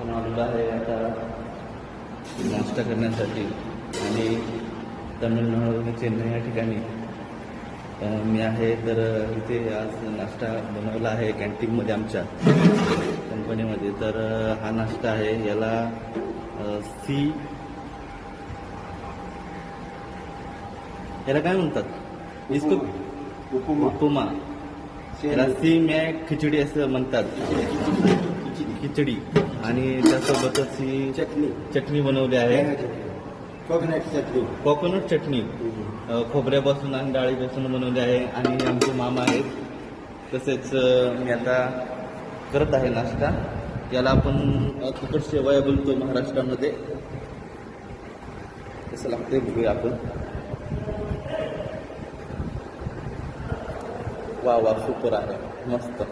आपण आलेलो आहे आता नाश्ता करण्यासाठी. आणि तमिळनाडू चेन्नई या ठिकाणी मी आहे. तर इथे आज नाश्ता बनवला आहे कॅन्टीनमध्ये आमच्या कंपनीमध्ये. तर हा नाश्ता आहे. याला सी याला काय म्हणतात? इसको उपमा. उपमा. याला सी मॅक खिचडी असं म्हणतात. खिचडी आणि त्यासोबतच ही चटणी. चटणी बनवली आहे. कोकोनट चटणी. कोकोनट चटणी. खोबऱ्यापासून आणि डाळीपासून बनवली आहे आणि आमचे मामा आहेत. तसेच मी आता करत आहे नाश्ता. याला आपण अ, फुकट शेवया बोलतो महाराष्ट्रामध्ये. कसं लागतंय बघूया आपण. वा वा सुपर आहे. मस्त.